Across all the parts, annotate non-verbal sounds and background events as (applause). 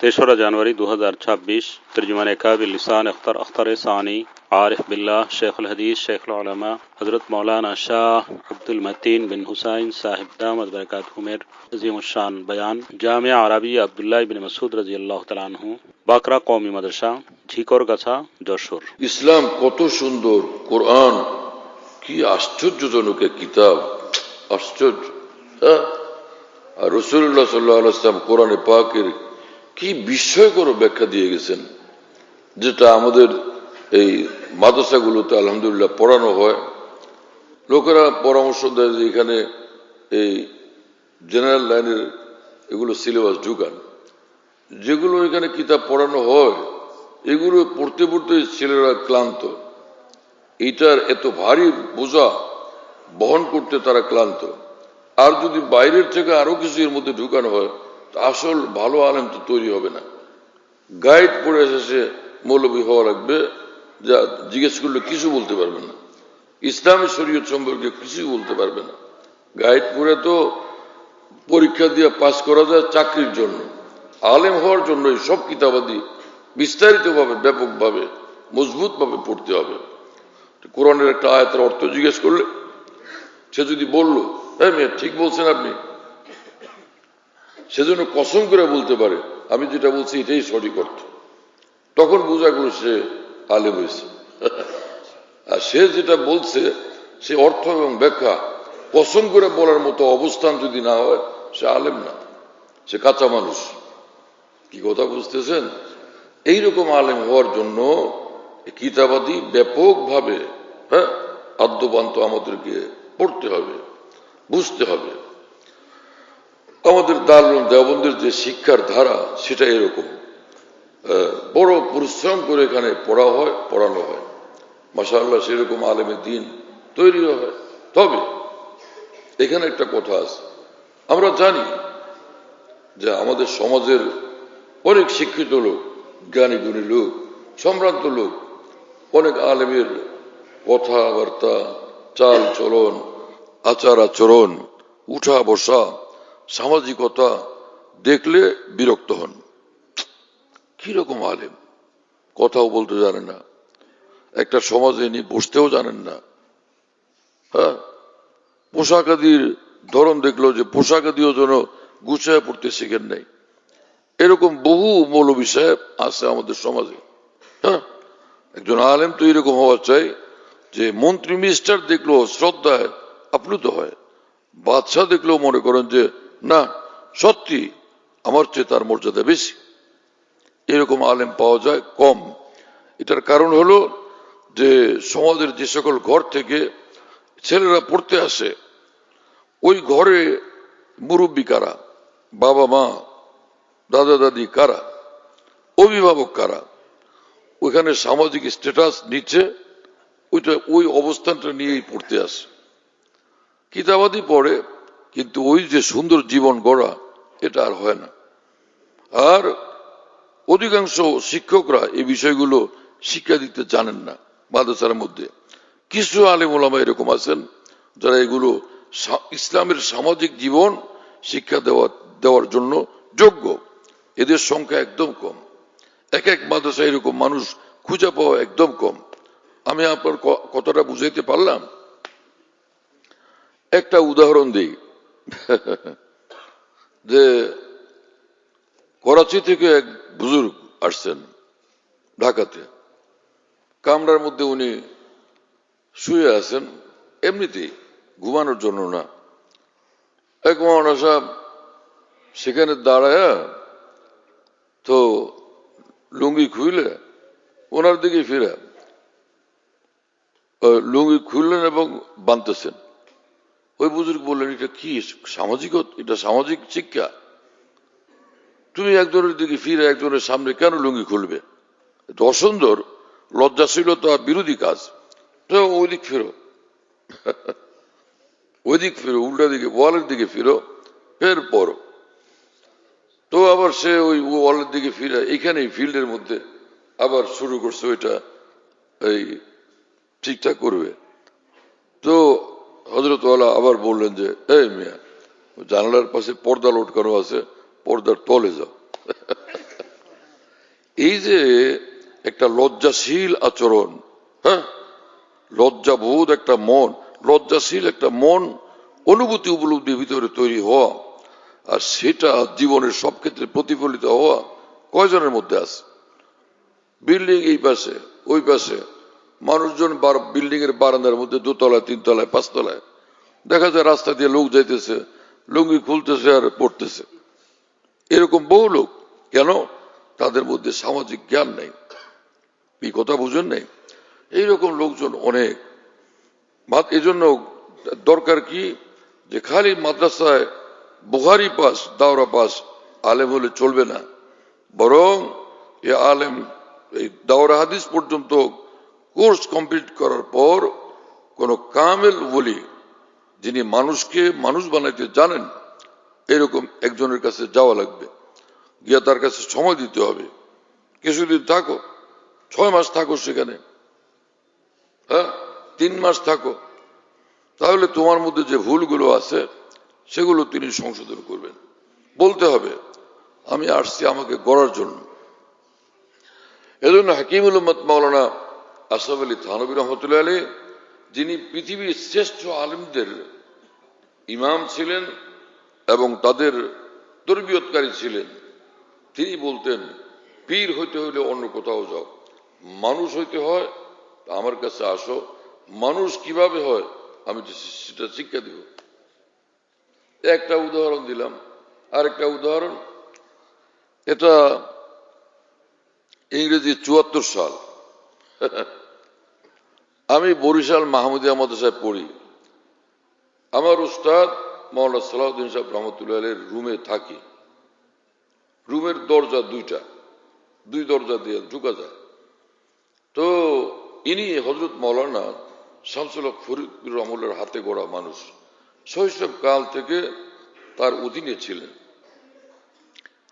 তেসরা জানুয়ারি দু হাজার ছাব্বিশ তর্জমান একাব লিসান আখতার আখতার সানি, আরিফ বিল্লাহ, শেখুল হদিস, শেখুল আলমা হজরত মৌলানা শাহ আব্দুল মতিন বিন হুসাইন, সাহেব দামদ বরকাত হুমের আজিমুশান বয়ান জামে আরবি আবদুল্লাহ বিন মসুদ রাজি আল্লাহ তালাহু বাকরা কৌমি মাদ্রাসা ঝিকর গাছা যশোর। ইসলাম কত সুন্দর, কোরআন, কি আশ্চর্যজনক কিতাব, আশ্চর্য হ্যাঁ? আর রসুল্লাহ সাল্লাহ আলাইসলাম কোরআনে পাকের কি বিস্ময়কর ব্যাখ্যা দিয়ে গেছেন? যেটা আমাদের এই মাদ্রাসাগুলোতে আলহামদুলিল্লাহ পড়ানো হয়। লোকেরা পরামর্শ দেয় যে এখানে এই জেনারেল লাইনের এগুলো সিলেবাস ঢুকান। যেগুলো এখানে কিতাব পড়ানো হয়, এগুলো পড়তে পড়তে ছেলেরা ক্লান্ত। এইটার এত ভারী বোঝা বহন করতে তারা ক্লান্ত। আর যদি বাইরের থেকে আরও কিছু এর মধ্যে ঢুকানো হয় আসল ভালো আলেম তো তৈরি হবে না। গাইড পড়ে এসেছে মৌলবী হওয়া লাগবে, যা জিজ্ঞেস করলে কিছু বলতে পারবে না। ইসলামী শরীয়ত সম্পর্কে কিছুই বলতে পারবে না। গাইড পড়ে তো পরীক্ষা দিয়ে পাস করা যায় চাকরির জন্য। আলেম হওয়ার জন্য এই সব কিতাবাদি বিস্তারিতভাবে, ব্যাপকভাবে, মজবুতভাবে পড়তে হবে। কোরআনের একটা আয়াতের অর্থ জিজ্ঞেস করলে সে যদি বলল হ্যাঁ মেয়ে, ঠিক বলছেন আপনি। সেজন্য কসম করে বলতে পারে, আমি যেটা বলছি এটাই সঠিক অর্থ। তখন বোঝা গেল সে আলেম হয়েছে। (laughs) আর সে যেটা বলছে, সে অর্থ এবং ব্যাখ্যা কসম করে বলার মতো অবস্থান যদি না হয়, সে আলেম না। সে কাঁচা মানুষ। কি কথা বুঝতেছেন? এইরকম আলেম হওয়ার জন্য কিতাবাদি ব্যাপকভাবে হ্যাঁ আদ্যপান্ত আমাদেরকে পড়তে হবে, বুঝতে হবে। আমাদের দারুল দেওবন্দের যে শিক্ষার ধারা, সেটা এরকম। বড় পরিশ্রম করে এখানে পড়া হয়, পড়ানো হয়। মাসাল্লাহ সেরকম আলেমের দিন তৈরি হয়। তবে, এখানে একটা কথা আছে। আমরা জানি যে আমাদের সমাজের অনেক শিক্ষিত লোক, জ্ঞানী গুণী লোক, সম্ভ্রান্ত লোক, অনেক আলেমের কথাবার্তা, চাল চলন, আচার আচরণ উঠা বসা সামাজিকতা দেখলে বিরক্ত হন। কীরকম আলেম? কথাও বলতে জানে না। একটা সমাজে নিয়ে বসতেও জানেন না। হ্যাঁ? পোশাক আদির ধরন দেখল যে পোশাক আদিও যেন গুছায় পড়তে শিখেন নাই। এরকম বহু মৌলবী সাহেব আছে আমাদের সমাজে। হ্যাঁ? একজন আলেম তো এরকম হওয়া চাই যে মন্ত্রী মিনিস্টার দেখল শ্রদ্ধায় আপ্লুত হয়। বাদশাহ দেখলেও মনে করেন যে না, সত্যি, আমার চেয়ে তার মর্যাদা বেশি। এরকম আলেম পাওয়া যায় কম। এটার কারণ হলো যে সমাজের যে সকল ঘর থেকে ছেলেরা পড়তে আসে, ওই ঘরে মুরব্বী কারা? বাবা মা, দাদা দাদি কারা? অভিভাবক কারা? ওইখানে সামাজিক স্ট্যাটাস নিচ্ছে ওইটা ওই অবস্থানটা নিয়েই পড়তে আসে। কিতাবাদি পড়ে কিন্তু ওই যে সুন্দর জীবন গড়া, এটা আর হয় না। আর অধিকাংশ শিক্ষকরা এই বিষয়গুলো শিক্ষা দিতে জানেন না মাদ্রাসার মধ্যে। কিছু আলেম ওলামা এরকম আছেন যারা এগুলো ইসলামের সামাজিক জীবন শিক্ষা দেওয়া, দেওয়ার জন্য যোগ্য। এদের সংখ্যা একদম কম। এক এক মাদ্রাসা এরকম মানুষ খুঁজে পাওয়া একদম কম। আমি আপনার ক- কথাটা বুঝাইতে পারলাম? একটা উদাহরণ দিই। (laughs) যে করাচি থেকে এক বুজুর্গ আসছেন ঢাকাতে। কামরার মধ্যে উনি শুয়ে আছেন, এমনিতেই ঘুমানোর জন্য না। এক মহানা সাহেব সেখানে দাঁড়ায় তো লুঙ্গি খুইলে ওনার দিকে ফিরে লুঙ্গি খুললেন এবং বানতেছেন ওই বুজুর্গ বললেন, এটা কি? সামাজিক এটা সামাজিক শিক্ষা। তুমি একজনের দিকে ফিরে একজনের সামনে কেন লুঙ্গি খুলবে? এটা অসুন্দর, লজ্জাশীলতা বিরোধী কাজ। তো ওইদিক ফেরো। (laughs) ওইদিক ফিরো, উল্টা দিকে, ওয়ালের দিকে ফিরো, ফের পড়ো। তো আবার সে ওই ওয়ালের দিকে ফিরে এখানেই ফিল্ডের মধ্যে আবার শুরু করছে, ওইটা এই ঠিকঠাক করবে। তো হজরত আবার বললেন যে, এই মিয়া জানালার পাশে পর্দা লটকানো আছে, পর্দার তলে যাও। (laughs) এই যে একটা লজ্জাশীল আচরণ হ্যাঁ? লজ্জাবোধ একটা মন, লজ্জাশীল একটা মন অনুভূতি উপলব্ধির ভিতরে তৈরি হওয়া আর সেটা জীবনের সব ক্ষেত্রে প্রতিফলিত হওয়া কয়জনের মধ্যে আছে? বিল্ডিং এই পাশে, ওই পাশে মানুষজন বিল্ডিং এর বারান্দার মধ্যে দোতলায়, তিনতলায়, পাঁচতলায়। দেখা যায় রাস্তা দিয়ে লোক যাইতেছে, লুঙ্গি খুলতেছে আর পড়তেছে। এরকম বহু লোক। কেন? তাদের মধ্যে সামাজিক জ্ঞান নেই। এই কথা বুঝেন নেই? এইরকম লোকজন অনেক। এজন্য দরকার কি? যে খালি মাদ্রাসায় বুহারি পাস, দাওরা পাস, আলেম হলে চলবে না। বরং এ আলেম, এই দাওরা হাদিস পর্যন্ত কোর্স কমপ্লিট করার পর কোন কামেল বলি যিনি মানুষকে মানুষ বানাইতে জানেন, এরকম একজনের কাছে যাওয়া লাগবে। গিয়া তার কাছে সময় দিতে হবে। কিছুদিন থাকো, ছয় মাস থাকো সেখানে। হ্যাঁ তিন মাস থাকো। তাহলে তোমার মধ্যে যে ভুলগুলো আছে, সেগুলো তিনি সংশোধন করবেন। বলতে হবে, আমি আসছি আমাকে গড়ার জন্য। এজন্য হাকিমুল উম্মত মাওলানা আসাফ আলী থানবী রহমতুল্লাহ আলী যিনি পৃথিবীর শ্রেষ্ঠ আলিমদের ইমাম ছিলেন এবং তাদের তরবিয়তকারী ছিলেন, তিনি বলতেন, পীর হইতে হইলে অন্য কোথাও যাও। মানুষ হইতে হয় আমার কাছে আসো। মানুষ কীভাবে হয়, আমি সেটা শিক্ষা দিব। একটা উদাহরণ দিলাম। আরেকটা উদাহরণ, এটা ইংরেজি চুয়াত্তর সাল। আমি বরিশাল মাহমুদিয়া মাদ্রাসায় পড়ি। আমার উস্তাদ মৌলানা সালাউদ্দিন সাহেব রহমতুল্লাহ রুমে থাকি। রুমের দরজা দুইটা। দুই দরজা দিয়ে ঢুকা যায়। তো ইনি হজরত মৌলানা শামসুল ফরিদুর রহমুল্লার হাতে গড়া মানুষ। শৈশব কাল থেকে তার অধীনে ছিলেন।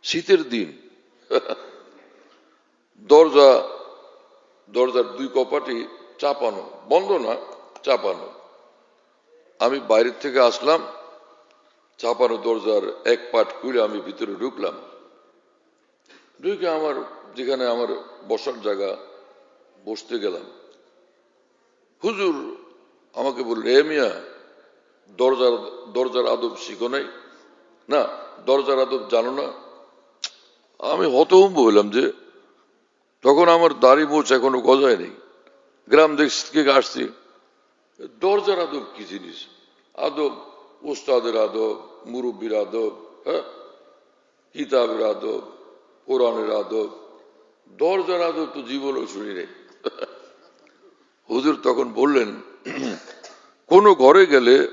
শীতের দিন। (laughs) দরজা, দরজার দুই কপাটি চাপানো। বন্ধ না, চাপানো। আমি বাইরের থেকে আসলাম, চাপানো দরজার এক পাট খুলে আমি ভিতরে ঢুকলাম। ঢুকে আমার, যেখানে আমার বসার জায়গা, বসতে গেলাম। হুজুর আমাকে বললে, এ মিয়া, দরজার দরজার আদব শিখো নাই? না, দরজার আদব জানো না। আমি হতভম্ব হইলাম যে, তখন আমার দাড়ি বোঝ এখনও গজায় নেই। গ্রাম দেশ থেকে আসছি। দরজার আদব কি জিনিস? আদব, উস্তাদের আদব, মুরব্বীর আদব হ্যাঁ? কিতাবের আদব, কোরআনের আদব। দরজার আদব তো জীবনও শুনি নেই। হুজুর তখন বললেন, কোন ঘরে গেলে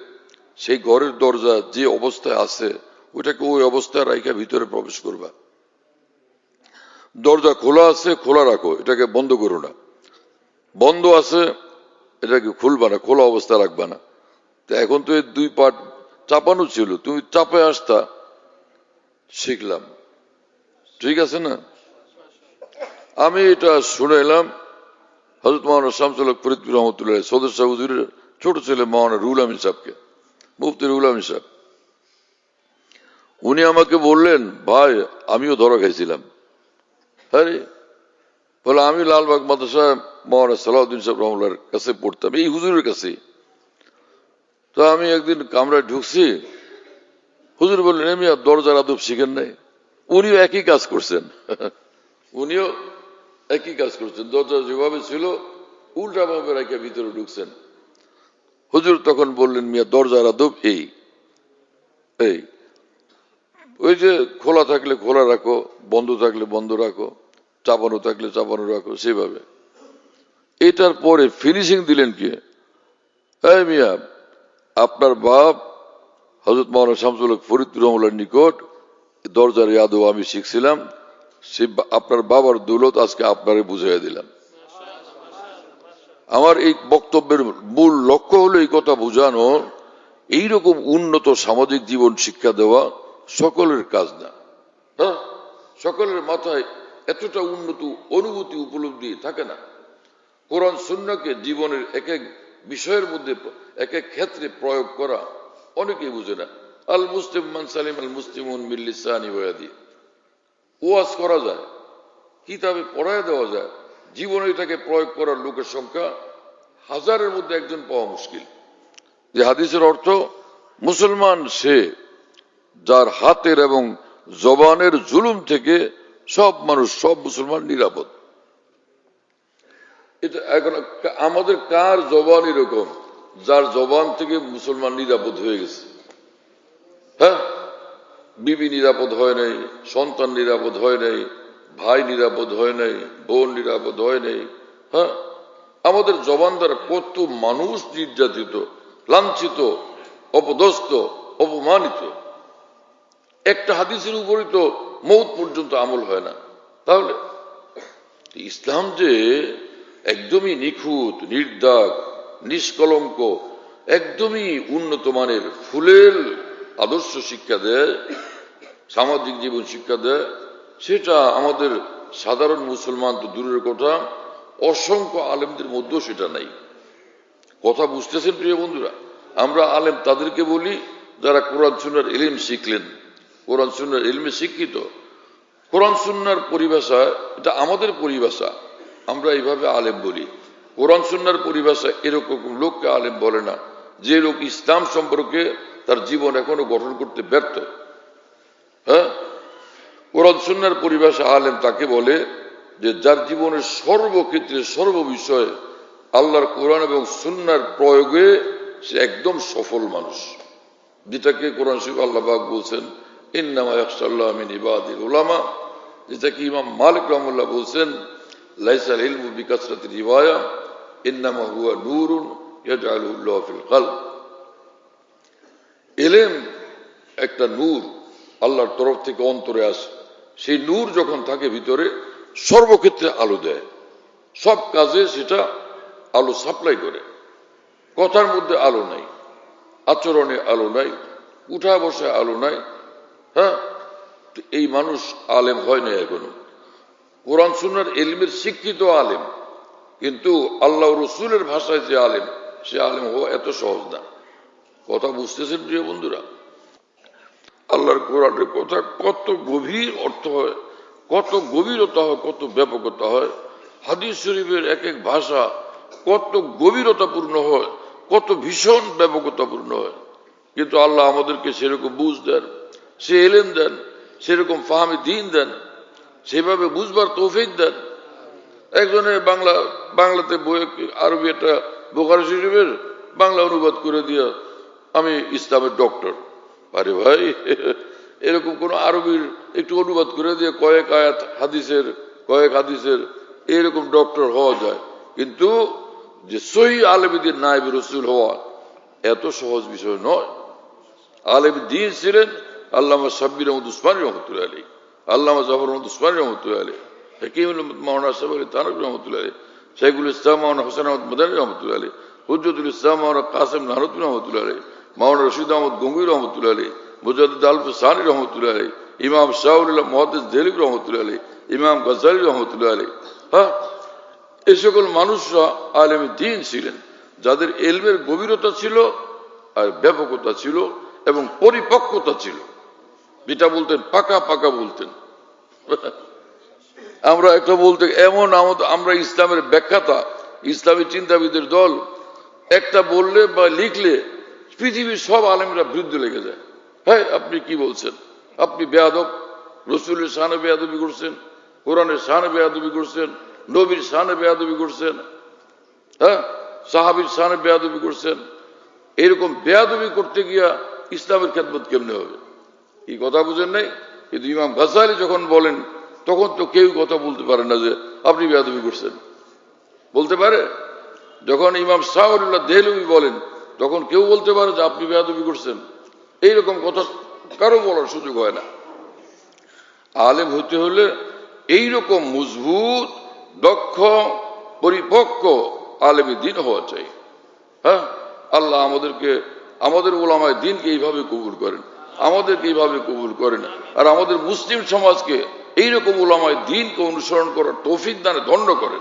সেই ঘরের দরজা যে অবস্থায় আছে ওইটাকে ওই অবস্থায় রাইখা ভিতরে প্রবেশ করবা। দরজা খোলা আছে, খোলা রাখো, এটাকে বন্ধ করো না। বন্ধ আছে, এটাকে খুলবা না, খোলা অবস্থা রাখবা না। তো এখন তো এই দুই পাট চাপানো ছিল, তুমি চাপে আসতা, শিখলাম। ঠিক আছে না? আমি এটা শুনে এলাম হজরত মহানা শামসুল ফরিদপুর রহমতুল্লাহ সদস্য হুজুরের ছোট ছেলে মহানা রুল আমিন সাহেবকে, মুফতি রুল আমিন উনি আমাকে বললেন, ভাই, আমিও ধরা খাইছিলাম। আরে, বলে, আমি লালবাগ মাদ্রাসা মহারাজ সালাউদ্দিন সাহেব রহমুল্লার কাছে পড়তাম, এই হুজুরের কাছে। তো আমি একদিন কামরায় ঢুকছি, হুজুর বললেন আমি আর দরজার আদব শিখেন নাই। উনিও একই কাজ করছেন। (laughs) উনিও একই কাজ করছেন। দরজা যেভাবে ছিল, উল্টা ভাবে রেখে ভিতরে ঢুকছেন। হুজুর তখন বললেন, মিয়া, দরজার আদব এই এই। ওই যে খোলা থাকলে খোলা রাখো, বন্ধ থাকলে বন্ধ রাখো, চাপানো থাকলে চাপানো রাখো, সেভাবে। এটার পরে ফিনিশিং দিলেন কি? এই মিয়া, আপনার বাপ হজরত মৌলানা শামসুল ফরিদ রহমুল্লার নিকট দরজার ইয়াদও আমি শিখছিলাম, সে আপনার বাবার দৌলত আজকে আপনারে বুঝাইয়া দিলাম। আমার এই বক্তব্যের মূল লক্ষ্য হলো এই কথা বোঝানো, এইরকম উন্নত সামাজিক জীবন শিক্ষা দেওয়া সকলের কাজ না। হ্যাঁ? সকলের মাথায় এতটা উন্নত অনুভূতি উপলব্ধি থাকে না। কোরআন সুন্নাকে জীবনের এক এক বিষয়ের মধ্যে এক এক ক্ষেত্রে প্রয়োগ করা অনেকেই বুঝে না। আল মুসলিম মান সালিম আল মুসলিম মিল্লিসানি ওয়াদি ওয়াজ করা যায়, কিতাবে পড়ায় দেওয়া যায়, জীবনে এটাকে প্রয়োগ করার লোকের সংখ্যা হাজারের মধ্যে একজন পাওয়া মুশকিল। যে হাদিসের অর্থ, মুসলমান সে যার হাতের এবং জবানের জুলুম থেকে সব মানুষ, সব মুসলমান নিরাপদ। এটা এখন আমাদের কার জবান এরকম? যার জবান থেকে মুসলমান নিরাপদ হয়ে গেছে। হ্যাঁ? বিবি নিরাপদ হয় নাই, সন্তান নিরাপদ হয় নাই, ভাই নিরাপদ হয় নাই, বোন নিরাপদ হয় নাই। হ্যাঁ? আমাদের জবান দ্বারা কত মানুষ নির্যাতিত, লাঞ্ছিত অপদস্ত অপমানিত। একটা হাদিসের উপরই তো মৌত পর্যন্ত আমল হয় না। তাহলে ইসলাম যে একদমই নিখুঁত নির্দাগ নিষ্কলঙ্ক, একদমই উন্নত মানের ফুলের আদর্শ শিক্ষা দেয়, সামাজিক জীবন শিক্ষা দেয়, সেটা আমাদের সাধারণ মুসলমান তো দূরের কথা, অসংখ্য আলেমদের মধ্যেও সেটা নাই। কথা বুঝতেছেন প্রিয় বন্ধুরা? আমরা আলেম তাদেরকে বলি যারা কোরআন সুন্নার এলিম শিখলেন। কোরআন সুন্নার এলিমে শিক্ষিত। কোরআন সুন্নার পরিভাষা, এটা আমাদের পরিভাষা। আমরা এইভাবে আলেম বলি। কোরআন সুন্নার পরিভাষা এরকম লোককে আলেম বলে না। যে লোক ইসলাম সম্পর্কে তার জীবন এখনও গঠন করতে ব্যর্থ। হ্যাঁ? কোরআন সুন্নার পরিভাষা আলেম তাকে বলে যে যার জীবনের সর্বক্ষেত্রে সর্ব বিষয়ে আল্লাহর কোরআন এবং সুন্নার প্রয়োগে সে একদম সফল মানুষ। যেটাকে কোরআন শিব আল্লাহ বলছেন, ইন্নামা ইবাদিল উলামা যেটাকে ইমাম মালিক রহমুল্লাহ বলছেন লাইসাল ইলমু বিকাসরাতি রিওয়ায়া ইন্নামা হুয়া নূরুন ইয়াজআলুল্লাহ ফিল কলব এলেম একটা নূর, আল্লাহর তরফ থেকে অন্তরে আসে। সেই নূর যখন থাকে ভিতরে, সর্বক্ষেত্রে আলো দেয়। সব কাজে সেটা আলো সাপ্লাই করে। কথার মধ্যে আলো নাই, আচরণে আলো নাই, উঠা বসে আলো নাই হ্যাঁ? এই মানুষ আলেম হয় না এখনও। কোরআন সুন্নার এলমের শিক্ষিত আলেম। কিন্তু আল্লাহ রসুলের ভাষায় যে আলেম, সে আলেম হওয়া এত সহজ না। কথা বুঝতেছেন প্রিয় বন্ধুরা? আল্লাহর কোরআনের কথা কত গভীর অর্থ হয়, কত গভীরতা হয়, কত ব্যাপকতা হয়। হাদিস শরীফের এক এক ভাষা কত গভীরতাপূর্ণ হয়, কত ভীষণ ব্যাপকতাপূর্ণ হয়। কিন্তু আল্লাহ আমাদেরকে সেরকম বুঝ দেন, সে এলেন দেন, সেরকম ফাহামি দিন দেন সেভাবে বুঝবার তৌফিক দেন। একজনের বাংলা, বাংলাতে বই, আরবি একটা বোকার শরীফের বাংলা অনুবাদ করে দিয়া আমি ইসলামের ডক্টর। আরে ভাই, এরকম কোন আরবির একটু অনুবাদ করে দিয়ে কয়েক আয়াত হাদিসের, কয়েক হাদিসের এরকম ডক্টর হওয়া যায়। কিন্তু যে সহি আলমীদের নায়ব রসুল হওয়া এত সহজ বিষয় নয়। আলেম দিন ছিলেন আল্লাহ সাব্বির রহমদ উসমানী রহমতুল্লাহ আলী আল্লামা জাফর রহমদ উসমানী রহমতুল্লাহ আলী হাকিম মাওনা সাহেব আলী তানক রহমতুল্লাহ আলী শেখুল ইসলাম মাওনা হোসেন আহমদ মদানী রহমতুল্লাহ আলী হুজরতুল ইসলাম মাওনা কাসেম নাহরুদ্দিন রহমতুল্লাহ আলী মাওনা রশিদ আহমদ গঙ্গুই রহমতুল্লাহ আলী মুজাদ্দ আলফ সানি রহমতুল্লাহ আলী ইমাম শাহুল্লাহ মহাদ্দেস দেলিক রহমতুল্লাহ আলী ইমাম গজালি রহমতুল্লাহ আলী হ্যাঁ এই সকল মানুষরা আলেমী দিন ছিলেন, যাদের এলমের গভীরতা ছিল আর ব্যাপকতা ছিল এবং পরিপক্কতা ছিল। যেটা বলতেন, পাকা পাকা বলতেন। আমরা একটা বলতে, এমন আমরা ইসলামের ব্যাখ্যাতা, ইসলামী চিন্তাবিদের দল, একটা বললে বা লিখলে পৃথিবীর সব আলেমরা বিরুদ্ধে লেগে যায়। হ্যাঁ আপনি কি বলছেন? আপনি বেয়াদব, রসুলের সানে বেয়াদবি করছেন, কোরআনের সানে বেয়াদবি করছেন, নবীর সানে বেয়াদবি করছেন হ্যাঁ সাহাবির সানে বেয়াদবি করছেন। এরকম বেয়াদবি করতে গিয়া ইসলামের খেদমত কেমনে হবে? এই কথা বুঝেন নাই? কিন্তু ইমাম গাজালি যখন বলেন, তখন তো কেউ কথা বলতে পারে না যে আপনি বেয়াদবি করছেন। বলতে পারে? যখন ইমাম শাহরুল্লাহ দেহলবি বলেন, তখন কেউ বলতে পারে যে আপনি বেয়াদবি করছেন। এইরকম কথা কারও বলার সুযোগ হয় না। আলেম হতে হলে এইরকম মজবুত, দক্ষ, পরিপক্ক আলেম দিন হওয়া চাই। হ্যাঁ? আল্লাহ আমাদেরকে, আমাদের ওলামায় দিনকে এইভাবে কবুল করেন। আমাদেরকে এইভাবে কবুল করে না। আর আমাদের মুসলিম সমাজকে এইরকম ওলামায় দিনকে অনুসরণ করার তৌফিক দানে দণ্ড করেন।